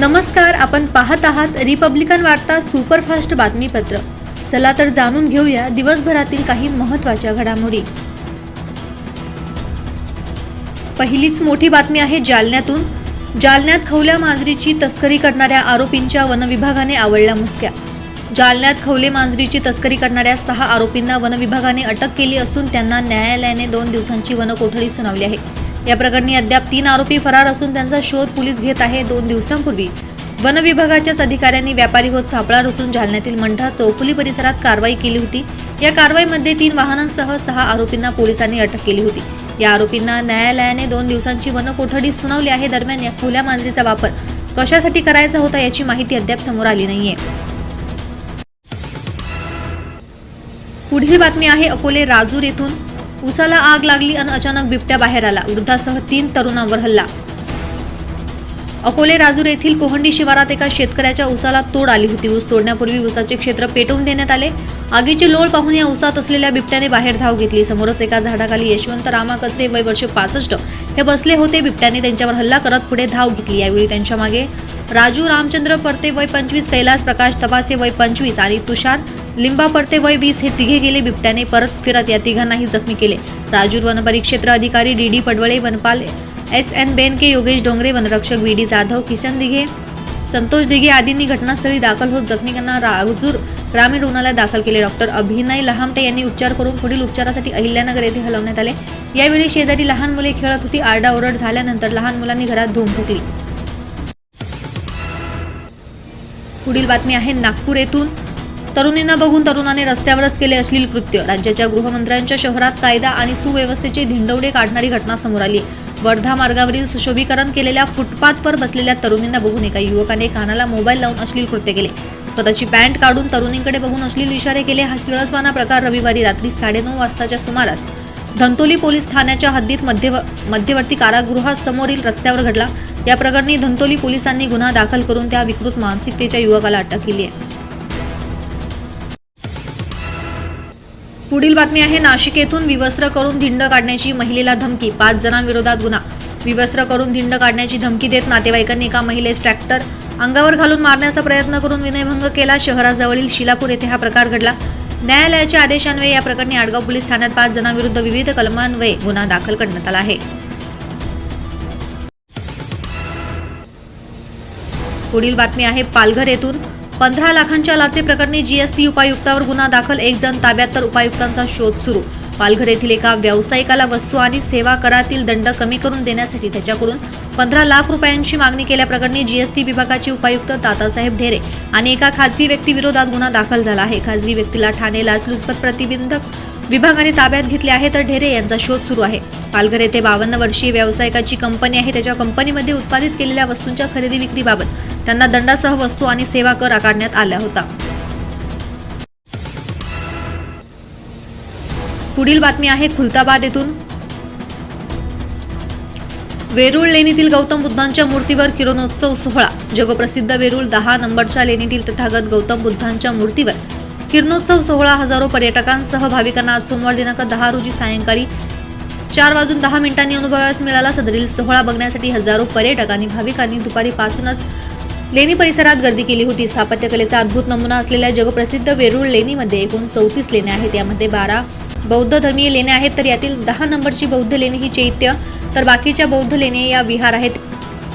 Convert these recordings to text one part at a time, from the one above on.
नमस्कार आपण पाहत आहात रिपब्लिकन वार्ता सुपरफास्ट बातमीपत्र. चला तर जाणून घेऊया दिवसभरातील काही महत्त्वाच्या घडामोडी. पहिलीच मोठी बातमी आहे जालन्यातून. जालन्यात खवल्या मांजरीची तस्करी करणाऱ्या आरोपींच्या वनविभागाने आवडल्या मुसक्या. जालन्यात खवले मांजरीची तस्करी करणाऱ्या सहा आरोपींना वनविभागाने अटक केली असून त्यांना न्यायालयाने दोन दिवसांची वनकोठडी सुनावली आहे. या प्रकरणी अद्याप तीन आरोपी फरार असून त्यांचा शोध पोलीस घेत आहे दोन दिवसांपूर्वी. वन विभागाच्याच अधिकाऱ्यांनी व्यापारी होत सापळा रचून जालन्यातील मंठा चौफुली परिसरात कारवाई केली होती. या कारवाईमध्ये तीन वाहनांसह सहा आरोपींना पोलिसांनी अटक केली होती. या आरोपींना न्यायालयाने दोन दिवसांची वनकोठडी सुनावली आहे दरम्यान या खुल्या मांजरीचा वापर कशासाठी करायचा होता याची माहिती अद्याप समोर आली नाहीये. पुढील बातमी आहे अकोले राजूर येथून. उसाला आग लागली आणि अचानक बिबट्या बाहेर आला. वृद्धासह तीन तरुणांवर हल्ला. अकोले राजूर येथील कोहंडी शिवारात एका शेतकऱ्याच्या उसाला तोड आली होती. ऊस तोडण्यापूर्वी उसाचे क्षेत्र पेटवून देण्यात आले. आगीची लोळ पाहून या उसात असलेल्या बिबट्याने बाहेर धाव घेतली. समोरच एका झाडाखाली यशवंत रामा कचरे वय वर्ष पासष्ट हे बसले होते. बिबट्याने त्यांच्यावर हल्ला करत पुढे धाव घेतली. यावेळी त्यांच्या मागे राजू रामचंद्र परते वय पंचवीस कैलास प्रकाश तपासे वय पंचवीस आणि तुषार लिंबा पडते वय वीस हे तिघे गेले बिबट्याने. परत फिरत या तिघांनाही जखमी केले. राजूर वनपरिक्षेत्र अधिकारी डी डी पडवळे वनपाल एस एन बेनके योगेश डोंगरे वनरक्षक व्ही डी जाधव किशन दिघे संतोष दिघे आदींनी घटनास्थळी दाखल होत जखमींना राजूर ग्रामीण रुग्णालयात दाखल केले. डॉक्टर अभिनय लहामटे यांनी उपचार करून पुढील उपचारासाठी अहिल्यानगर येथे हलवण्यात आले. यावेळी शेजारी लहान मुले खेळत होती. आरडाओरड झाल्यानंतर लहान मुलांनी घरात धूम फुटली पुढील बातमी आहे नागपूर येथून. तरुणींना बघून तरुणाने रस्त्यावरच केले अश्लील कृत्य. राज्याच्या गृहमंत्र्यांच्या शहरात कायदा आणि सुव्यवस्थेचे धिंडवडे काढणारी घटना समोर आली. वर्धा मार्गावरील सुशोभीकरण केलेल्या फुटपाथवर बसलेल्या तरुणींना बघून एका युवकाने कानाला मोबाईल लावून अश्लील कृत्य केले. स्वतःची पॅन्ट काढून तरुणींकडे बघून अश्लील इशारे केले. हा किळसवाना प्रकार रविवारी रात्री साडेनऊ वाजताच्या सुमारास धंतोली पोलीस ठाण्याच्या हद्दीत मध्य मध्यवर्ती कारागृहासमोरील रस्त्यावर घडला. या प्रकरणी धंतोली पोलिसांनी गुन्हा दाखल करून त्या विकृत मानसिकतेच्या युवकाला अटक केली आहे. पुढील बातमी आहे नाशिक येथून विवस्त्र करून धिंड काढण्याची महिलेला धमकी पाच जणांविरोधात गुन्हा. विवस्त्र करून धिंड काढण्याची धमकी देत नातेवाईकांनी एका महिलेस ट्रॅक्टर अंगावर घालून मारण्याचा प्रयत्न करून विनयभंग केला. शहराजवळील शिलापूर येथे हा प्रकार घडला. न्यायालयाच्या आदेशान्वये या प्रकरणी आडगाव पोलीस ठाण्यात पाच जणांविरुद्ध विविध कलमान्वये गुन्हा दाखल करण्यात आला आहे. पुढील बातमी आहे पालघर येथून पंधरा लाखांच्या लाचे प्रकरणी जीएसटी उपायुक्तावर गुन्हा दाखल. एक जण ताब्यात तर उपायुक्तांचा शोध सुरू. पालघर येथील एका व्यावसायिकाला वस्तू आणि सेवा करातील दंड कमी करून देण्यासाठी त्याच्याकडून पंधरा लाख रुपयांची मागणी केल्याप्रकरणी जीएसटी विभागाचे उपायुक्त तातासाहेब ढेरे आणि एका खासगी व्यक्तीविरोधात गुन्हा दाखल झाला आहे. खासगी व्यक्तीला ठाणे लाचलुचपत प्रतिबंधक विभागाने ताब्यात घेतले आहे तर ढेरे यांचा शोध सुरू आहे. पालघर येथे बावन्न वर्षीय व्यावसायिकाची कंपनी आहे त्याच्या कंपनीमध्ये उत्पादित केलेल्या वस्तूंच्या खरेदी विक्रीबाबत त्यांना दंडासह वस्तू आणि सेवा कर आकारण्यात आला होता. पुढील बातमी आहे खुलताबाद येथून. वेरूळ लेणीतील गौतम बुद्धांच्या मूर्तीवर किरणोत्सव सोहळा. जगप्रसिद्ध वेरूळ दहा नंबरच्या लेणीतील तथागत गौतम बुद्धांच्या मूर्तीवर किरणोत्सव सोहळा हजारो पर्यटकांसह भाविकांना आज सोमवार दिनांक दहा रोजी सायंकाळी चार वाजून दहा मिनिटांनी अनुभवास मिळाला. सदरील सोहळा बघण्यासाठी हजारो पर्यटक आणि भाविकांनी दुपारीपासूनच लेणी परिसरात गर्दी केली होती. स्थापत्यकलेचा अद्भुत नमुना असलेल्या जगप्रसिद्ध वेरूळ लेणीमध्ये एकूण चौतीस लेण्या आहेत. यामध्ये बारा बौद्ध धर्मीय लेण्या आहेत. तर यातील दहा नंबरची बौद्ध लेणी ही चैत्य तर बाकीच्या बौद्ध लेणी या विहार आहेत.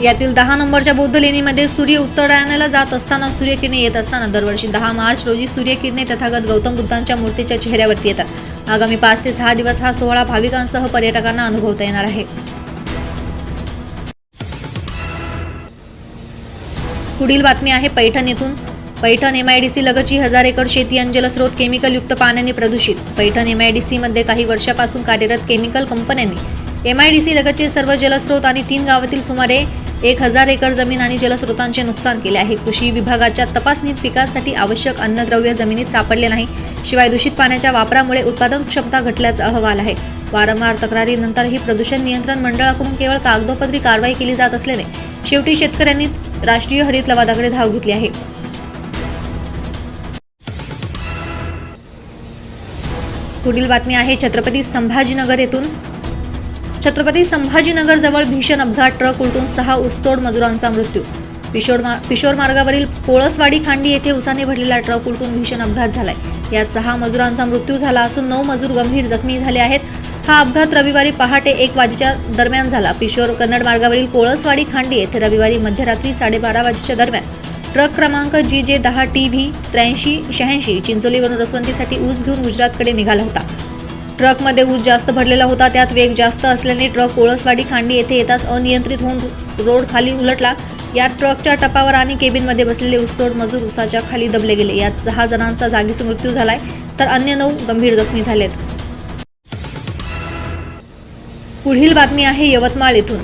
यातील दहा नंबरच्या बौद्ध लेणीमध्ये सूर्य उत्तरायणाला जात असताना सूर्यकिरणे येत असताना दरवर्षी दहा मार्च रोजी सूर्यकिरणे तथागत गौतम बुद्धांच्या मूर्तीच्या चेहऱ्यावरती येतात. आगामी पाच ते सहा दिवस हा सोहळा भाविकांसह पर्यटकांना अनुभवता येणार आहे. पुढील बातमी आहे पैठण येथून. पैठण एमआयडीसी लगतची हजार एकर शेती आणि जलस्रोत केमिकलयुक्त पाण्याने प्रदूषित. पैठण एमआयडीसी मध्ये काही वर्षापासून कार्यरत केमिकल कंपन्यांनी. एमआयडीसी लगतचे सर्व जलस्रोत आणि तीन गावातील सुमारे एक हजार एकर जमीन आणि जलस्रोतांचे नुकसान केले आहे. कृषी विभागाच्या तपासणीत पिकांसाठी आवश्यक अन्नद्रव्य जमिनीत सापडले नाही. शिवाय दूषित पाण्याच्या वापरामुळे उत्पादन क्षमता घटल्याचा अहवाल आहे. वारंवार तक्रारीनंतरही प्रदूषण नियंत्रण मंडळाकडून केवळ कागदोपत्री कारवाई केली जात असल्याने शेवटी शेतकऱ्यांनी राष्ट्रीय हरित लवादाकडे धाव घेतली आहे. पुढील बातमी आहे छत्रपती संभाजीनगर येथून. छत्रपती संभाजीनगर जवळ भीषण अपघात ट्रक उलटून सहा ऊसतोड मजुरांचा मृत्यू. पिशोर मा पिशोर मार्गावरील कोळसवाडी खांडी येथे उसाने भरलेला ट्रक उलटून भीषण अपघात झालाय. यात सहा मजुरांचा मृत्यू झाला असून नऊ मजूर गंभीर जखमी झाले आहेत. हा अपघात रविवारी पहाटे एक वाजेच्या दरम्यान झाला. पिशोर कन्नड मार्गावरील कोळसवाडी खांडी येथे रविवारी मध्यरात्री साडेबारा वाजेच्या दरम्यान. ट्रक क्रमांक जी जे दहा टी व्ही त्र्याऐंशी शहाऐंशी चिंचोलीवरून रसवंतीसाठी ऊस घेऊन गुजरातकडे निघाला होता. ट्रकमध्ये ऊस जास्त भरलेला होता त्यात वेग जास्त असल्याने ट्रक ओळसवाडी खांडी येथे येताच अनियंत्रित होऊन रोड खाली उलटला. यात ट्रकच्या टपावर आणि केबिनमध्ये बसलेले ऊसतोड मजूर उसाच्या खाली दबले गेले. यात सहा जणांचा जागीच मृत्यू झालाय तर अन्य नऊ गंभीर जखमी झालेत. पुढील बातमी आहे यवतमाळ येथून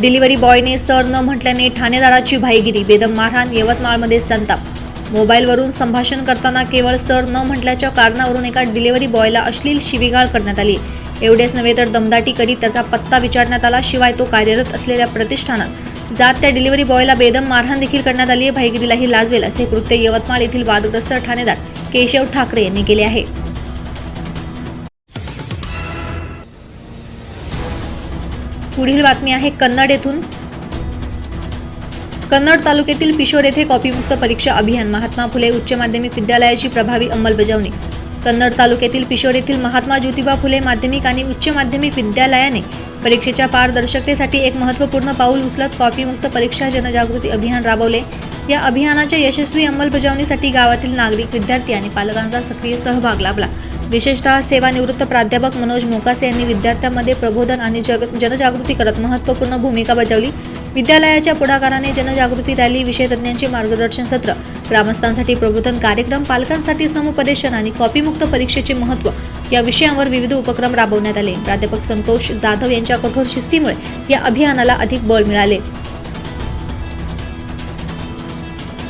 डिलिव्हरी बॉयने सर न म्हटल्याने ठाणेदाराची भाईगिरी बेदम मारहाण यवतमाळमध्ये संताप मोबाईलवरून संभाषण करताना केवळ सर न म्हटल्याच्या कारणावरून एका डिलिव्हरी बॉयला अश्लील शिवीगाळ करण्यात आली. एवढेच नव्हे तर दमदाटी करीत त्याचा पत्ता विचारण्यात आला शिवाय तो कार्यरत असलेल्या प्रतिष्ठानात. जात त्या डिलिव्हरी बॉयला बेदम मारहाण देखील करण्यात आली आहे. भाईगिरीलाही लाजवेल असे कृत्य यवतमाळ येथील वादग्रस्त ठाणेदार केशव ठाकरे यांनी केले आहे. पुढील बातमी आहे. कन्नड येथून कन्नड तालुक्यातील पिशोर येथे कॉपीमुक्त परीक्षा अभियान. महात्मा फुले उच्च माध्यमिक विद्यालयाची प्रभावी अंमलबजावणी. कन्नड तालुक्यातील पिशोर येथील महात्मा ज्योतिबा फुले माध्यमिक आणि उच्च माध्यमिक विद्यालयाने परीक्षेच्या पारदर्शकतेसाठी एक महत्त्वपूर्ण पाऊल उचलत कॉपीमुक्त परीक्षा जनजागृती अभियान राबवले. या अभियानाच्या यशस्वी अंमलबजावणीसाठी गावातील नागरिक विद्यार्थी आणि पालकांचा सक्रिय सहभाग लाभला. विशेषतः सेवानिवृत्त प्राध्यापक मनोज मोकासे यांनी विद्यार्थ्यांमध्ये प्रबोधन आणि जग जनजागृती करत महत्त्वपूर्ण भूमिका बजावली. विद्यालयाच्या पुढाकाराने जनजागृती रॅली विषय तज्ज्ञांचे मार्गदर्शन सत्र ग्रामस्थांसाठी प्रबोधन कार्यक्रम पालकांसाठी समुपदेशन आणि कॉपीमुक्त परीक्षेचे महत्त्व या विषयांवर विविध उपक्रम राबवण्यात आले. प्राध्यापक संतोष जाधव यांच्या कठोर शिस्तीमुळे या अभियानाला अधिक बळ मिळाले.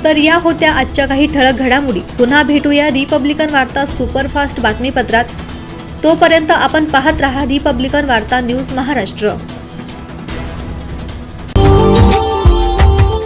तर या होत्या आजच्या काही ठळक घडामोडी. पुन्हा भेटूया रिपब्लिकन वार्ता सुपरफास्ट बातमीपत्रात. तोपर्यंत आपण पाहत रहा रिपब्लिकन वार्ता news Maharashtra.